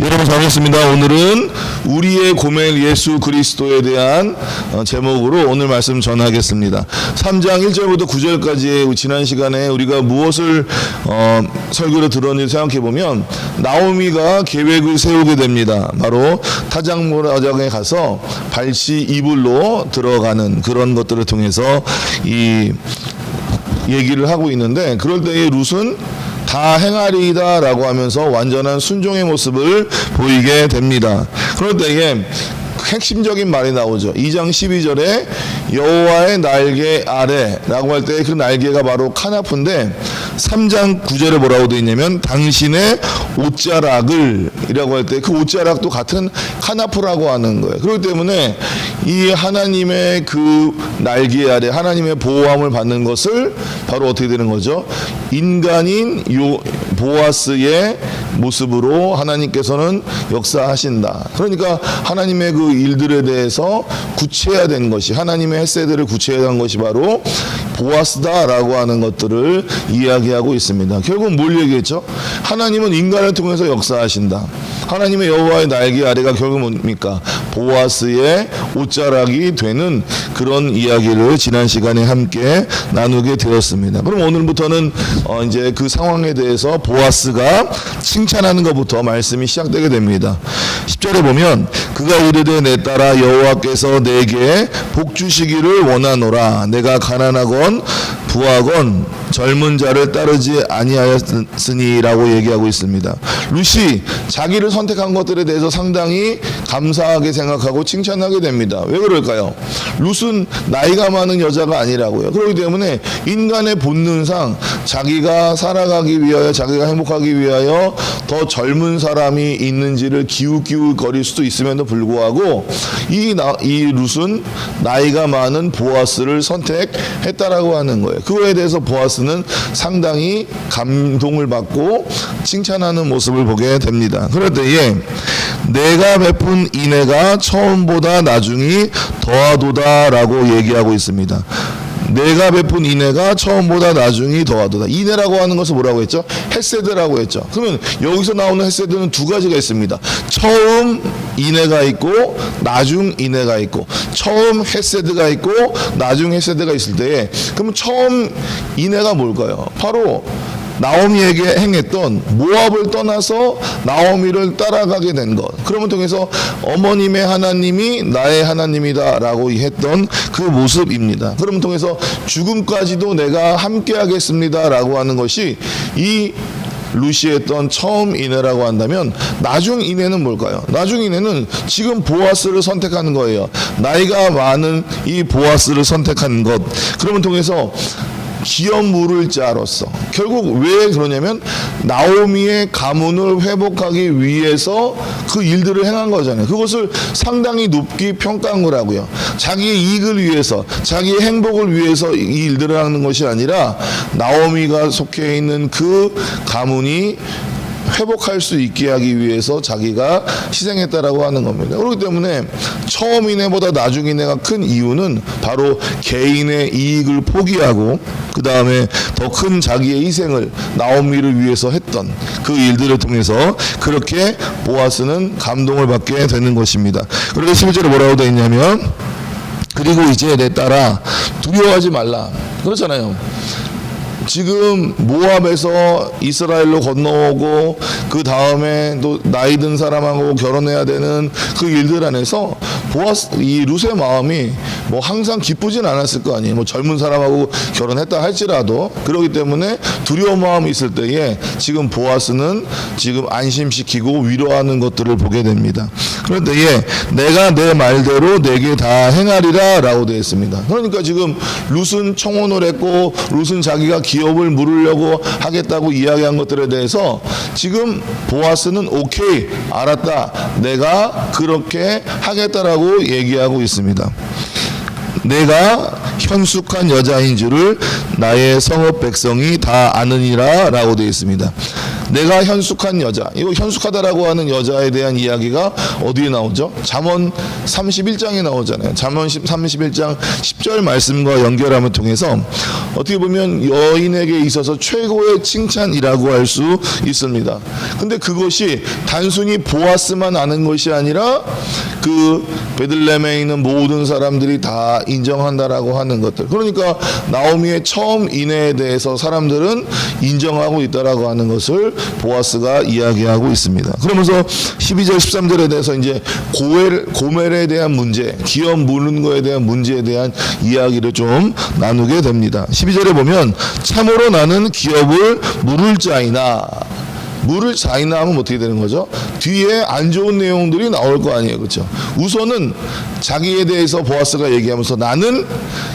여러분 반갑습니다. 오늘은 우리의 고멜 예수 그리스도에 대한 어, 제목으로 오늘 말씀 전하겠습니다. 3장 1절부터 9절까지 지난 시간에 우리가 무엇을 어, 설교를 들었는지 생각해 보면 나오미가 계획을 세우게 됩니다. 바로 타작무라장에 가서 발시 이불로 들어가는 그런 것들을 통해서 이 얘기를 하고 있는데 그럴 때에 룻은 다 행하리이다라고 하면서 완전한 순종의 모습을 보이게 됩니다. 그럴 때에 핵심적인 말이 나오죠. 2장 12절에 여호와의 날개 아래라고 할 때 그 날개가 바로 카나프인데 3장 9절에 뭐라고 되어 있냐면 당신의 옷자락을 이라고 할 때 그 옷자락도 같은 카나프라고 하는 거예요. 그렇기 때문에 이 하나님의 그 날개 아래 하나님의 보호함을 받는 것을 바로 어떻게 되는 거죠? 인간인 요 보아스의 모습으로 하나님께서는 역사하신다. 그러니까 하나님의 그 일들에 대해서 구체화된 것이 하나님의 햇세들을 구체화한 것이 바로 보아스다라고 하는 것들을 이야기하고 있습니다. 결국 뭘 얘기했죠? 하나님은 인간을 통해서 역사하신다. 하나님의 여호와의 날개 아래가 결국 뭡니까? 보아스의 옷자락이 되는 그런 이야기를 지난 시간에 함께 나누게 되었습니다. 그럼 오늘부터는 어 이제 그 상황에 대해서 보아스가 칭찬하는 것부터 말씀이 시작되게 됩니다. 10절에 보면 그가 이르되 내 딸아 여호와께서 내게 복 주시기를 원하노라 내가 가난하건 부하건 젊은 자를 따르지 아니하였으니라고 얘기하고 있습니다. 루시 자기를 선택한 것들에 대해서 상당히 감사하게 생각 하고 칭찬하게 됩니다. 왜 그럴까요? 룻은 나이가 많은 여자가 아니라고요. 그렇기 때문에 인간의 본능상 자기가 살아가기 위하여 자기가 행복하기 위하여 더 젊은 사람이 있는지를 기웃기웃 거릴 수도 있음에도 불구하고 이, 나, 이 룻은 나이가 많은 보아스를 선택했다라고 하는 거예요. 그거에 대해서 보아스는 상당히 감동을 받고 칭찬하는 모습을 보게 됩니다. 그럴 때에 내가 베푼 인애가 처음보다 나중이 더하도다라고 얘기하고 있습니다. 내가 베푼 인애가 처음보다 나중이 더하도다. 인애라고 하는 것을 뭐라고 했죠? 햇세드라고 했죠. 그러면 여기서 나오는 햇세드는 두 가지가 있습니다. 처음 인애가 있고 나중 인애가 있고 처음 햇세드가 있고 나중 햇세드가 있을 때에 그러면 처음 인애가 뭘까요? 바로 나오미에게 행했던 모압을 떠나서 나오미를 따라가게 된 것. 그러면 통해서 어머님의 하나님이 나의 하나님이다라고 했던 그 모습입니다. 그러면 통해서 죽음까지도 내가 함께하겠습니다라고 하는 것이 이 루시했던 처음 인애라고 한다면 나중 인애는 뭘까요? 나중 인애는 지금 보아스를 선택하는 거예요. 나이가 많은 이 보아스를 선택한 것. 그러면 통해서 기업 물을 자로서 결국 왜 그러냐면 나오미의 가문을 회복하기 위해서 그 일들을 행한 거잖아요. 그것을 상당히 높게 평가한 거라고요. 자기의 이익을 위해서, 자기의 행복을 위해서 이 일들을 하는 것이 아니라 나오미가 속해 있는 그 가문이 회복할 수 있게 하기 위해서 자기가 희생했다라고 하는 겁니다. 그렇기 때문에 처음 인해보다 나중 인해가 큰 이유는 바로 개인의 이익을 포기하고 그 다음에 더 큰 자기의 희생을 나오미를 위해서 했던 그 일들을 통해서 그렇게 보아스는 감동을 받게 되는 것입니다. 그리고 11절에 뭐라고 되어 있냐면 그리고 이제 내 딸아 두려워하지 말라 그렇잖아요. 지금 모압에서 이스라엘로 건너오고 그 다음에 또 나이 든 사람하고 결혼해야 되는 그 일들 안에서 보아스 이 룻의 마음이 뭐 항상 기쁘진 않았을 거 아니에요. 뭐 젊은 사람하고 결혼했다 할지라도 그러기 때문에 두려운 마음이 있을 때에 지금 보아스는 지금 안심시키고 위로하는 것들을 보게 됩니다. 그럴 때에 내가 내 말대로 내게 다 행하리라 라고 되어 있습니다. 그러니까 지금 룻은 청혼을 했고 룻은 자기가 기업을 물으려고 하겠다고 이야기한 것들에 대해서 지금 보아스는 오케이 알았다 내가 그렇게 하겠다라고 얘기하고 있습니다. 내가 현숙한 여자인 줄을 나의 성읍 백성이 다 아느니라 라고 되어 있습니다. 내가 현숙한 여자. 이거 현숙하다라고 하는 여자에 대한 이야기가 어디에 나오죠? 잠언 31장에 나오잖아요. 잠언 31장 10절 말씀과 연결함을 통해서 어떻게 보면 여인에게 있어서 최고의 칭찬이라고 할 수 있습니다. 근데 그것이 단순히 보아스만 아는 것이 아니라 그 베들레헴에 있는 모든 사람들이 다 인정한다라고 하는 것들. 그러니까 나오미의 처음 인애에 대해서 사람들은 인정하고 있다라고 하는 것을 보아스가 이야기하고 있습니다. 그러면서 12절 13절에 대해서 이제 고엘, 고멜에 대한 문제, 기업 무는 거에 대한 문제에 대한 이야기를 좀 나누게 됩니다. 12절에 보면 참으로 나는 기업을 물을 자이나 물을 자이나 하면 어떻게 되는 거죠? 뒤에 안 좋은 내용들이 나올 거 아니에요. 그렇죠? 우선은 자기에 대해서 보아스가 얘기하면서 나는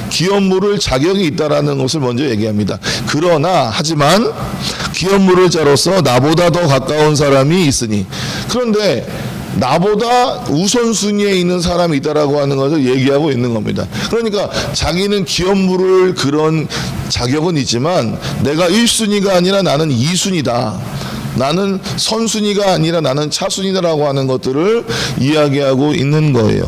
기업 물을 자격이 있다라는 것을 먼저 얘기합니다. 그러나 하지만 기업 물을 자로서 나보다 더 가까운 사람이 있으니 그런데 나보다 우선순위에 있는 사람이 있다라고 하는 것을 얘기하고 있는 겁니다. 그러니까 자기는 기업 물을 그런 자격은 있지만 내가 1순위가 아니라 나는 2순위다. 나는 선순위가 아니라 나는 차순위다라고 하는 것들을 이야기하고 있는 거예요.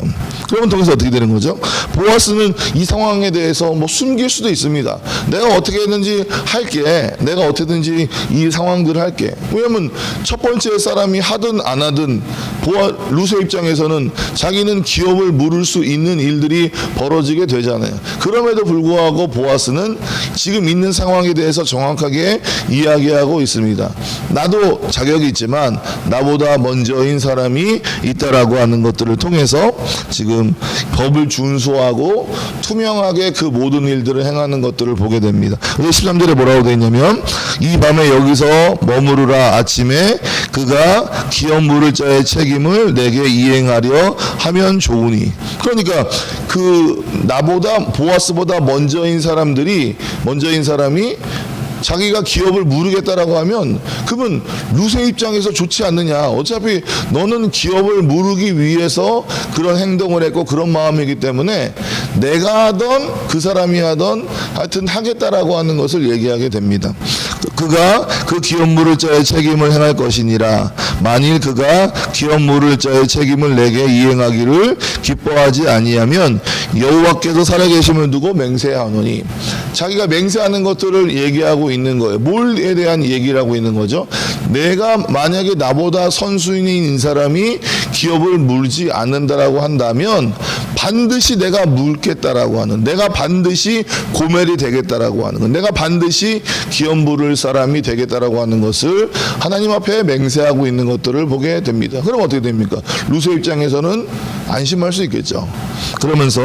그러면 통해서 어떻게 되는 거죠? 보아스는 이 상황에 대해서 뭐 숨길 수도 있습니다. 내가 어떻게 했는지 할게. 내가 어떻게든지 이 상황들을 할게. 왜냐면 첫 번째 사람이 하든 안 하든 보아 루세 입장에서는 자기는 기업을 물을 수 있는 일들이 벌어지게 되잖아요. 그럼에도 불구하고 보아스는 지금 있는 상황에 대해서 정확하게 이야기하고 있습니다. 나도 자격이 있지만 나보다 먼저인 사람이 있다라고 하는 것들을 통해서 지금 법을 준수하고 투명하게 그 모든 일들을 행하는 것들을 보게 됩니다. 그래서 13절에 뭐라고 되어 있냐면 이 밤에 여기서 머무르라 아침에 그가 기업 물을 자의 책임을 내게 이행하려 하면 좋으니 그러니까 그 나보다 보아스보다 먼저인 사람들이 먼저인 사람이 자기가 기업을 무르겠다라고 하면 그러면 루세 입장에서 좋지 않느냐. 어차피 너는 기업을 무르기 위해서 그런 행동을 했고 그런 마음이기 때문에 내가 하던 그 사람이 하던 하여튼 하겠다라고 하는 것을 얘기하게 됩니다 그가 그 기업 물을 자의 책임을 행할 것이니라 만일 그가 기업 물을 자의 책임을 내게 이행하기를 기뻐하지 아니하면 여호와께서 살아계심을 두고 맹세하노니 자기가 맹세하는 것들을 얘기하고 있는 거예요. 뭘에 대한 얘기를 하고 있는 거죠? 내가 만약에 나보다 선수인인 사람이 기업을 물지 않는다라고 한다면 반드시 내가 물겠다라고 하는 내가 반드시 고멜이 되겠다라고 하는 것 내가 반드시 기업 물을 사람이 되겠다라고 하는 것을 하나님 앞에 맹세하고 있는 것들을 보게 됩니다. 그럼 어떻게 됩니까? 루세 입장에서는 안심할 수 있겠죠. 그러면서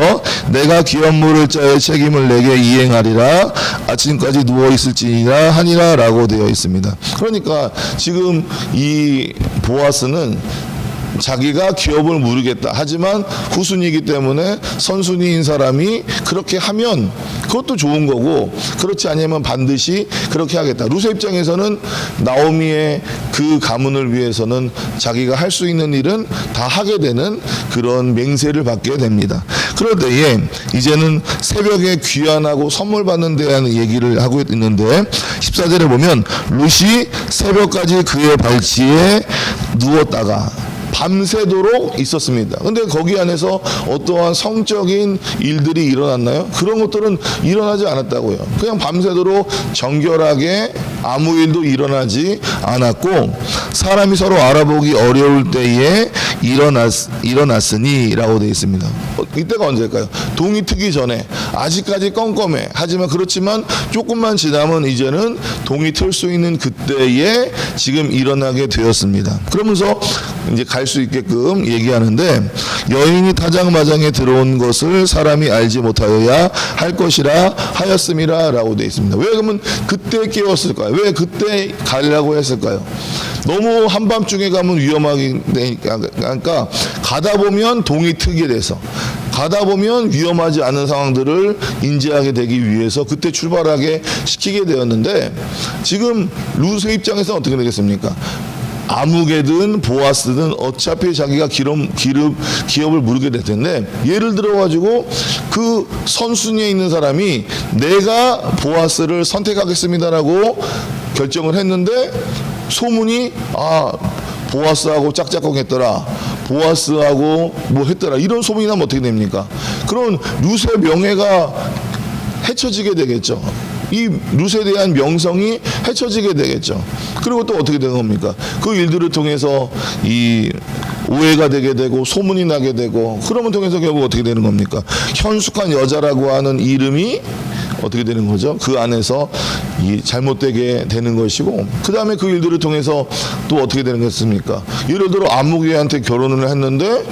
내가 기업 물을 자의 책임을 내게 이행하리라 아침까지 누워 있을지니라 하니라라고 되어 있습니다. 그러니까 지금 이 보아스는 자기가 기업을 모르겠다. 하지만 후순위이기 때문에 선순위인 사람이 그렇게 하면 그것도 좋은 거고 그렇지 않으면 반드시 그렇게 하겠다. 루세 입장에서는 나오미의 그 가문을 위해서는 자기가 할 수 있는 일은 다 하게 되는 그런 맹세를 받게 됩니다. 그럴 때에 이제는 새벽에 귀환하고 선물 받는 대한 얘기를 하고 있는데 14절에 보면 룻이 새벽까지 그의 발치에 누웠다가 밤새도록 있었습니다. 근데 거기 안에서 어떠한 성적인 일들이 일어났나요? 그런 것들은 일어나지 않았다고요. 그냥 밤새도록 정결하게 아무 일도 일어나지 않았고 사람이 서로 알아보기 어려울 때에 일어났, 일어났으니라고 되어 있습니다. 어, 이때가 언제일까요? 동이 트기 전에 아직까지 껌껌해. 하지만 그렇지만 조금만 지나면 이제는 동이 틀 수 있는 그때에 지금 일어나게 되었습니다. 그러면서 이제 갈 수 있게끔 얘기하는데 여인이 타장마장에 들어온 것을 사람이 알지 못하여야 할 것이라 하였음이라라고 되어 있습니다. 왜 그러면 그때 깨웠을까요? 왜 그때 가려고 했을까요? 너무 한밤중에 가면 위험하게 되니까 그러니까 가다 보면 동이 트게 돼서 가다 보면 위험하지 않은 상황들을 인지하게 되기 위해서 그때 출발하게 시키게 되었는데 지금 루세 입장에서는 어떻게 되겠습니까? 아무개든 보아스든 어차피 자기가 기름, 기름, 기업을 물게 될 텐데 예를 들어 가지고 그 선순위에 있는 사람이 내가 보아스를 선택하겠습니다라고 결정을 했는데 소문이 아 보아스하고 짝짝꿍했더라. 보아스하고 뭐 했더라. 이런 소문이 나면 어떻게 됩니까? 그런 루스의 명예가 해쳐지게 되겠죠. 이 룻에 대한 명성이 해쳐지게 되겠죠. 그리고 또 어떻게 되는 겁니까? 그 일들을 통해서 이 오해가 되게 되고 소문이 나게 되고 그러면 통해서 결국 어떻게 되는 겁니까? 현숙한 여자라고 하는 이름이 어떻게 되는 거죠? 그 안에서 이 잘못되게 되는 것이고 그 다음에 그 일들을 통해서 또 어떻게 되는 것입니까? 예를 들어 안무기한테 결혼을 했는데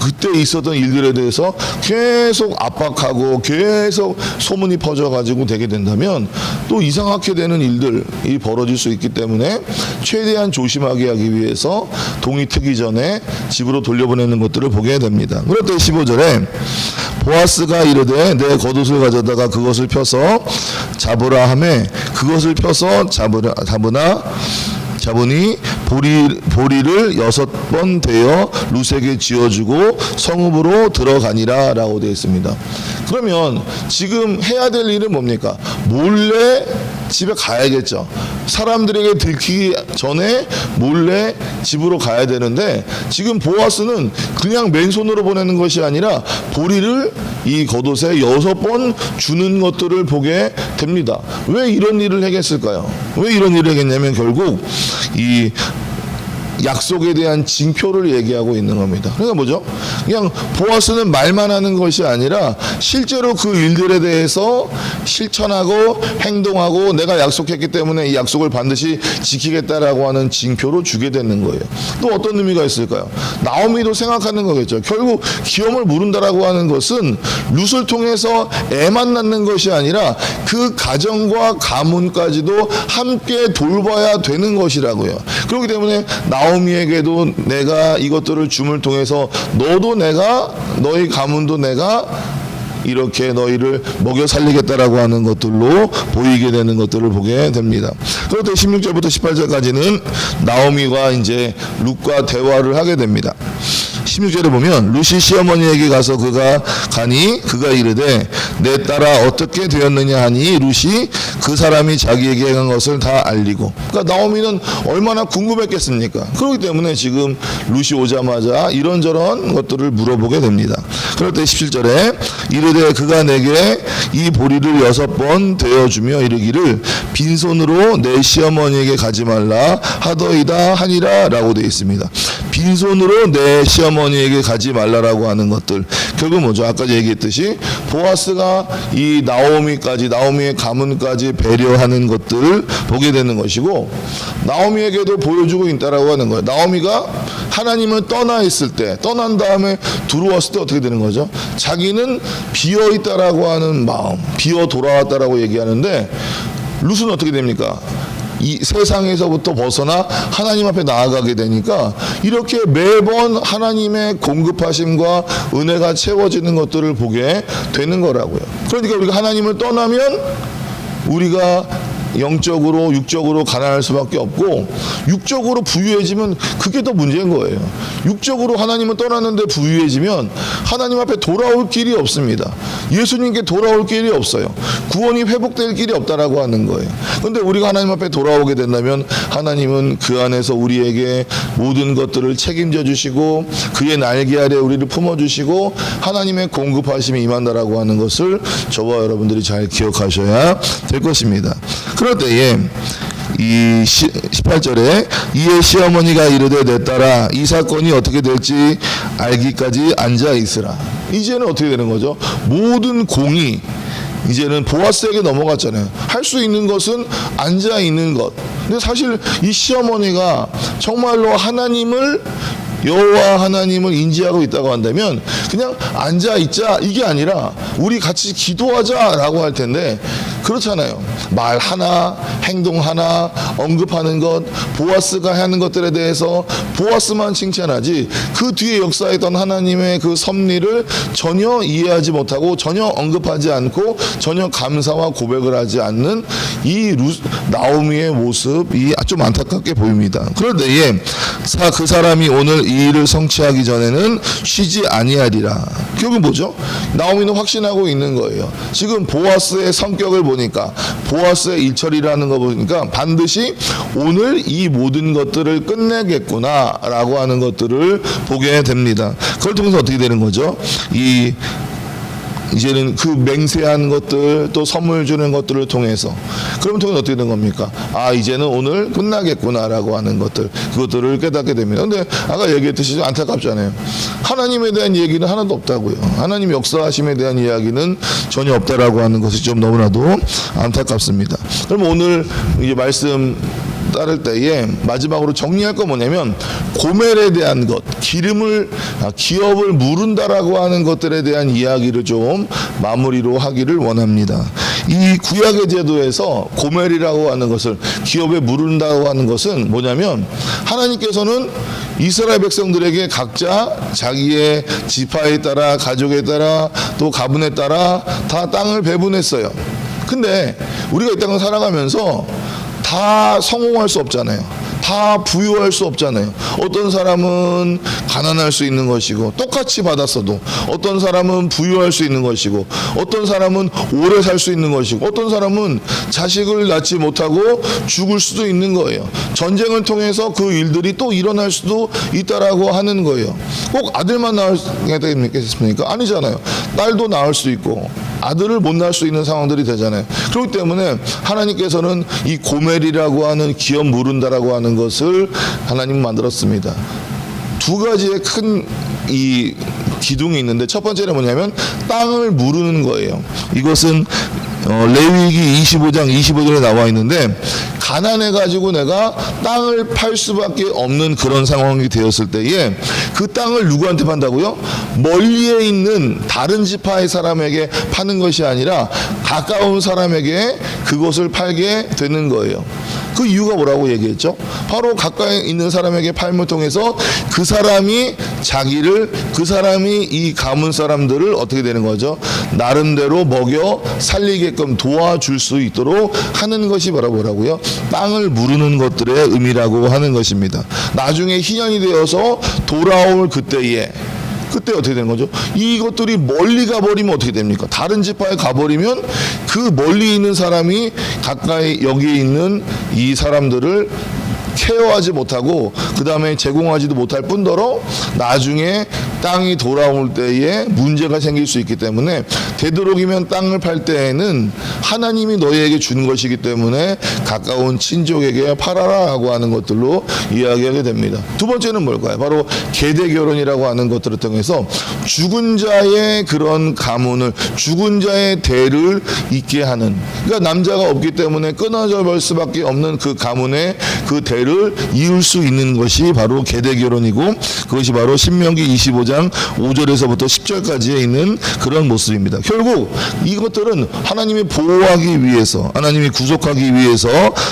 그때 있었던 일들에 대해서 계속 압박하고 계속 소문이 퍼져가지고 되게 된다면 또 이상하게 되는 일들이 벌어질 수 있기 때문에 최대한 조심하게 하기 위해서 동이 트기 전에 집으로 돌려보내는 것들을 보게 됩니다. 때 15절에 보아스가 이르되 내 겉옷을 가져다가 그것을 펴서 잡으라 하매 그것을 펴서 잡으라 잡으나 잡으니 보리 보리를 여섯 번 대어 룻에게 지어주고 성읍으로 들어가니라 라고 되어 있습니다. 그러면 지금 해야 될 일은 뭡니까? 몰래 집에 가야겠죠. 사람들에게 들키기 전에 몰래 집으로 가야 되는데 지금 보아스는 그냥 맨손으로 보내는 것이 아니라 보리를 이 겉옷에 여섯 번 주는 것들을 보게 됩니다. 왜 이런 일을 하겠을까요? 왜 이런 일을 하겠냐면 결국 이 약속에 대한 징표를 얘기하고 있는 겁니다. 그러니까 뭐죠? 그냥 보아스는 말만 하는 것이 아니라 실제로 그 일들에 대해서 실천하고 행동하고 내가 약속했기 때문에 이 약속을 반드시 지키겠다라고 하는 징표로 주게 되는 거예요. 또 어떤 의미가 있을까요? 나오미도 생각하는 거겠죠. 결국 기업을 물은다라고 하는 것은 룻을 통해서 애만 낳는 것이 아니라 그 가정과 가문까지도 함께 돌봐야 되는 것이라고요. 그렇기 때문에 나 오미에게도 내가 이것들을 줌을 통해서 너도 내가 너희 가문도 내가 이렇게 너희를 먹여 살리겠다라고 하는 것들로 보이게 되는 것들을 보게 됩니다. 때 16절부터 18절까지는 나오미가 이제 룻과 대화를 하게 됩니다. 16절에 보면 루시 시어머니에게 가서 그가 가니 그가 이르되 내 딸아 어떻게 되었느냐 하니 루시 그 사람이 자기에게 행한 것을 다 알리고. 그러니까 나오미는 얼마나 궁금했겠습니까? 그렇기 때문에 지금 루시 오자마자 이런저런 것들을 물어보게 됩니다. 그럴 때 17절에 이르되 그가 내게 이 보리를 여섯 번 되어주며 이르기를 빈손으로 내 시어머니에게 가지 말라 하더이다 하니라 라고 되어 있습니다 빈손으로 내 시어머니에게 가지 말라라고 하는 것들 결국 뭐죠? 아까 얘기했듯이 보아스가 이 나오미까지 나오미의 가문까지 배려하는 것들을 보게 되는 것이고 나오미에게도 보여주고 있다라고 하는 거예요. 나오미가 하나님을 떠나 있을 때 떠난 다음에 들어왔을 때 어떻게 되는 거죠? 자기는 비어 있다라고 하는 마음, 비어 돌아왔다라고 얘기하는데 룻은 어떻게 됩니까? 이 세상에서부터 벗어나 하나님 앞에 나아가게 되니까 이렇게 매번 하나님의 공급하심과 은혜가 채워지는 것들을 보게 되는 거라고요. 그러니까 우리가 하나님을 떠나면 우리가 영적으로 육적으로 가난할 수밖에 없고 육적으로 부유해지면 그게 더 문제인 거예요. 육적으로 하나님을 떠났는데 부유해지면 하나님 앞에 돌아올 길이 없습니다. 예수님께 돌아올 길이 없어요. 구원이 회복될 길이 없다라고 하는 거예요. 근데 우리가 하나님 앞에 돌아오게 된다면 하나님은 그 안에서 우리에게 모든 것들을 책임져 주시고 그의 날개 아래 우리를 품어 주시고 하나님의 공급하심이 임한다라고 하는 것을 저와 여러분들이 잘 기억하셔야 될 것입니다. 그럴 때에 이 18절에 이에 시어머니가 이르되 내 딸아 이 사건이 어떻게 될지 알기까지 앉아 있으라. 이제는 어떻게 되는 거죠? 모든 공이 이제는 보아스에게 넘어갔잖아요. 할 수 있는 것은 앉아 있는 것. 근데 사실 이 시어머니가 정말로 하나님을 여호와 하나님을 인지하고 있다고 한다면 그냥 앉아 있자 이게 아니라 우리 같이 기도하자라고 할 텐데 그렇잖아요. 말 하나, 행동 하나, 언급하는 것, 보아스가 하는 것들에 대해서 보아스만 칭찬하지 그 뒤에 역사했던 하나님의 그 섭리를 전혀 이해하지 못하고 전혀 언급하지 않고 전혀 감사와 고백을 하지 않는 이 루, 나오미의 모습이 좀 안타깝게 보입니다. 그런데 예, 사, 그 사람이 오늘 이 일을 성취하기 전에는 쉬지 아니하리라. 결국 뭐죠? 나오미는 확신하고 있는 거예요. 지금 보아스의 성격을 보니까 보아스의 일처리라는 거 보니까 반드시 오늘 이 모든 것들을 끝내겠구나라고 하는 것들을 보게 됩니다. 그걸 통해서 어떻게 되는 거죠? 이 이제는 그 맹세한 것들 또 선물 주는 것들을 통해서 그럼 통해서 어떻게 된 겁니까? 아 이제는 오늘 끝나겠구나라고 하는 것들 그것들을 깨닫게 됩니다. 근데 아까 얘기했듯이 좀 안타깝잖아요. 하나님에 대한 얘기는 하나도 없다고요. 하나님 역사하심에 대한 이야기는 전혀 없다라고 하는 것이 좀 너무나도 안타깝습니다. 그럼 오늘 이제 말씀 따를 때에 마지막으로 정리할 건 뭐냐면 고멜에 대한 것, 기름을 아, 기업을 무른다라고 하는 것들에 대한 이야기를 좀 마무리로 하기를 원합니다. 이 구약의 제도에서 고멜이라고 하는 것을 기업에 무른다고 하는 것은 뭐냐면 하나님께서는 이스라엘 백성들에게 각자 자기의 지파에 따라 가족에 따라 또 가문에 따라 다 땅을 배분했어요. 근데 우리가 이 땅을 살아가면서 다 성공할 수 없잖아요. 다 부유할 수 없잖아요. 어떤 사람은 가난할 수 있는 것이고 똑같이 받았어도 어떤 사람은 부유할 수 있는 것이고 어떤 사람은 오래 살 수 있는 것이고 어떤 사람은 자식을 낳지 못하고 죽을 수도 있는 거예요. 전쟁을 통해서 그 일들이 또 일어날 수도 있다라고 하는 거예요. 꼭 아들만 낳게 되겠습니까? 아니잖아요. 딸도 낳을 수 있고 아들을 못 낳을 수 있는 상황들이 되잖아요. 그렇기 때문에 하나님께서는 이 고멜이라고 하는 기업 무른다라고 하는 것을 하나님 만들었습니다. 두 가지의 큰 이 기둥이 있는데 첫 번째는 뭐냐면 땅을 무르는 거예요. 이것은 어, 레위기 25장 25절에 나와 있는데 가난해 가지고 내가 땅을 팔 수밖에 없는 그런 상황이 되었을 때에 그 땅을 누구한테 판다고요? 멀리에 있는 다른 지파의 사람에게 파는 것이 아니라 가까운 사람에게 그것을 팔게 되는 거예요. 그 이유가 뭐라고 얘기했죠? 바로 가까이 있는 사람에게 팔물 통해서 그 사람이 자기를 그 사람이 이 가문 사람들을 어떻게 되는 거죠? 나름대로 먹여 살리게끔 도와줄 수 있도록 하는 것이 바로 뭐라고요? 땅을 무르는 것들의 의미라고 하는 것입니다. 나중에 희년이 되어서 돌아올 그때에 그때 어떻게 되는 거죠? 이것들이 멀리 가버리면 어떻게 됩니까? 다른 지파에 가버리면 그 멀리 있는 사람이 가까이 여기에 있는 이 사람들을 케어하지 못하고 그 다음에 제공하지도 못할 뿐더러 나중에 땅이 돌아올 때에 문제가 생길 수 있기 때문에 되도록이면 땅을 팔 때에는 하나님이 너희에게 준 것이기 때문에 가까운 친족에게 팔아라라고 하는 것들로 이야기하게 됩니다. 두 번째는 뭘까요? 바로 계대 결혼이라고 하는 것들을 통해서 죽은 자의 그런 가문을 죽은 자의 대를 잇게 하는 그러니까 남자가 없기 때문에 끊어져 볼 수밖에 없는 그 가문의 그 대를 이을 수 있는 것이 바로 계대 결혼이고 그것이 바로 신명기 25장 5절에서부터 10절까지에 있는 그런 모습입니다. 결국 이것들은 하나님이 보호하기 위해서 하나님이 구속하기 위해서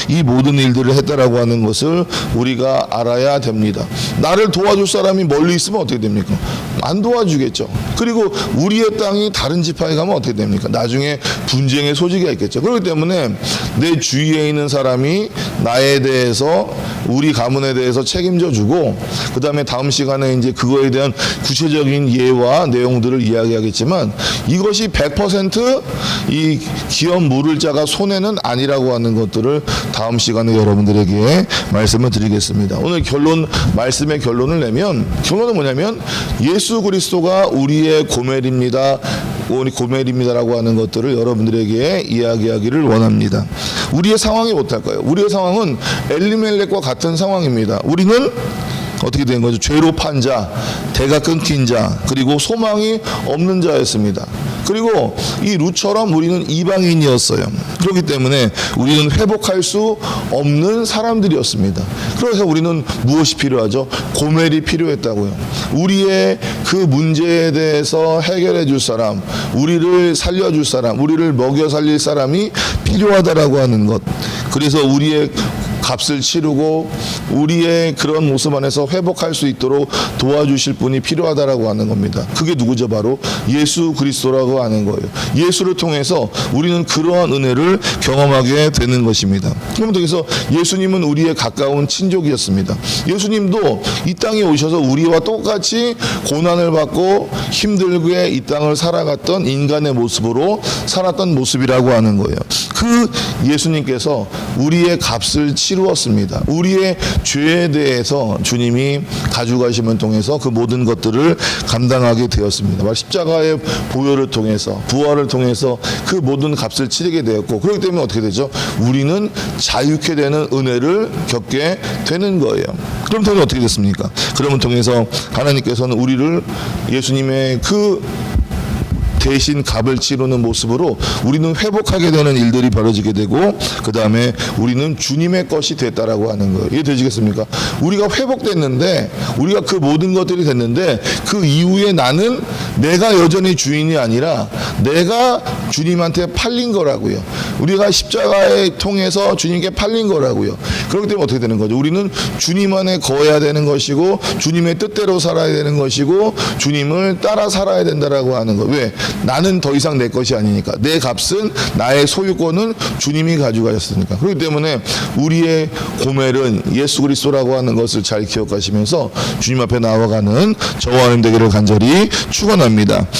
이 모든 일들을 했다라고 하는 것을 우리가 알아야 됩니다. 나를 도와줄 사람이 멀리 있으면 어떻게 됩니까? 안 도와주겠죠. 그리고 우리의 땅이 다른 지파에 가면 어떻게 됩니까? 나중에 분쟁의 소지가 있겠죠. 그렇기 때문에 내 주위에 있는 사람이 나에 대해서 우리 가문에 대해서 책임져 주고 그 다음에 다음 시간에 이제 그거에 대한 구체적인 예와 내용들을 이야기하겠지만 이것이 100%이 기업 물을 자가 손해는 아니라고 하는 것들을 다음 시간에 여러분들에게 말씀을 드리겠습니다. 오늘 결론 말씀의 결론을 내면 결론은 뭐냐면 예수 그리스도가 우리의 고멜입니다. 우리 고멜입니다라고 하는 것들을 여러분들에게 이야기하기를 원합니다. 우리의 상황이 못할까요? 우리의 상황은 엘리멜렉과 같은 상황입니다. 우리는 어떻게 된 거죠? 죄로 판 자, 대가 끊긴 자, 그리고 소망이 없는 자였습니다. 그리고 이 루처럼 우리는 이방인이었어요. 그렇기 때문에 우리는 회복할 수 없는 사람들이었습니다. 그래서 우리는 무엇이 필요하죠? 고멜이 필요했다고요. 우리의 그 문제에 대해서 해결해 줄 사람, 우리를 살려 줄 사람, 우리를 먹여 살릴 사람이 필요하다라고 하는 것. 그래서 우리의 값을 치르고 우리의 그런 모습 안에서 회복할 수 있도록 도와주실 분이 필요하다라고 하는 겁니다. 그게 누구죠? 바로 예수 그리스도라고 하는 거예요. 예수를 통해서 우리는 그러한 은혜를 경험하게 되는 것입니다. 여기서 예수님은 우리의 가까운 친족이었습니다. 예수님도 이 땅에 오셔서 우리와 똑같이 고난을 받고 힘들게 이 땅을 살아갔던 인간의 모습으로 살았던 모습이라고 하는 거예요. 그 예수님께서 우리의 값을 치 루었습니다. 우리의 죄에 대해서 주님이 가져가심을 통해서 그 모든 것들을 감당하게 되었습니다. 십자가의 보혈을 통해서 부활을 통해서 그 모든 값을 치르게 되었고 그렇기 때문에 어떻게 되죠? 우리는 자유케 되는 은혜를 겪게 되는 거예요. 그럼 통해 어떻게 됐습니까? 그러면 통해서 하나님께서는 우리를 예수님의 그 대신 값을 치르는 모습으로 우리는 회복하게 되는 일들이 벌어지게 되고 그 다음에 우리는 주님의 것이 됐다라고 하는 거예요. 이해 되시겠습니까? 우리가 회복됐는데 우리가 그 모든 것들이 됐는데 그 이후에 나는 내가 여전히 주인이 아니라 내가 주님한테 팔린 거라고요. 우리가 십자가에 통해서 주님께 팔린 거라고요. 그렇기 때문에 어떻게 되는 거죠? 우리는 주님 안에 거해야 되는 것이고 주님의 뜻대로 살아야 되는 것이고 주님을 따라 살아야 된다라고 하는 거. 왜? 나는 더 이상 내 것이 아니니까. 내 값은 나의 소유권은 주님이 가져가셨으니까. 그렇기 때문에 우리의 고멜은 예수 그리스도라고 하는 것을 잘 기억하시면서 주님 앞에 나아가는 저와 하나님 되기를 간절히 축원합니다.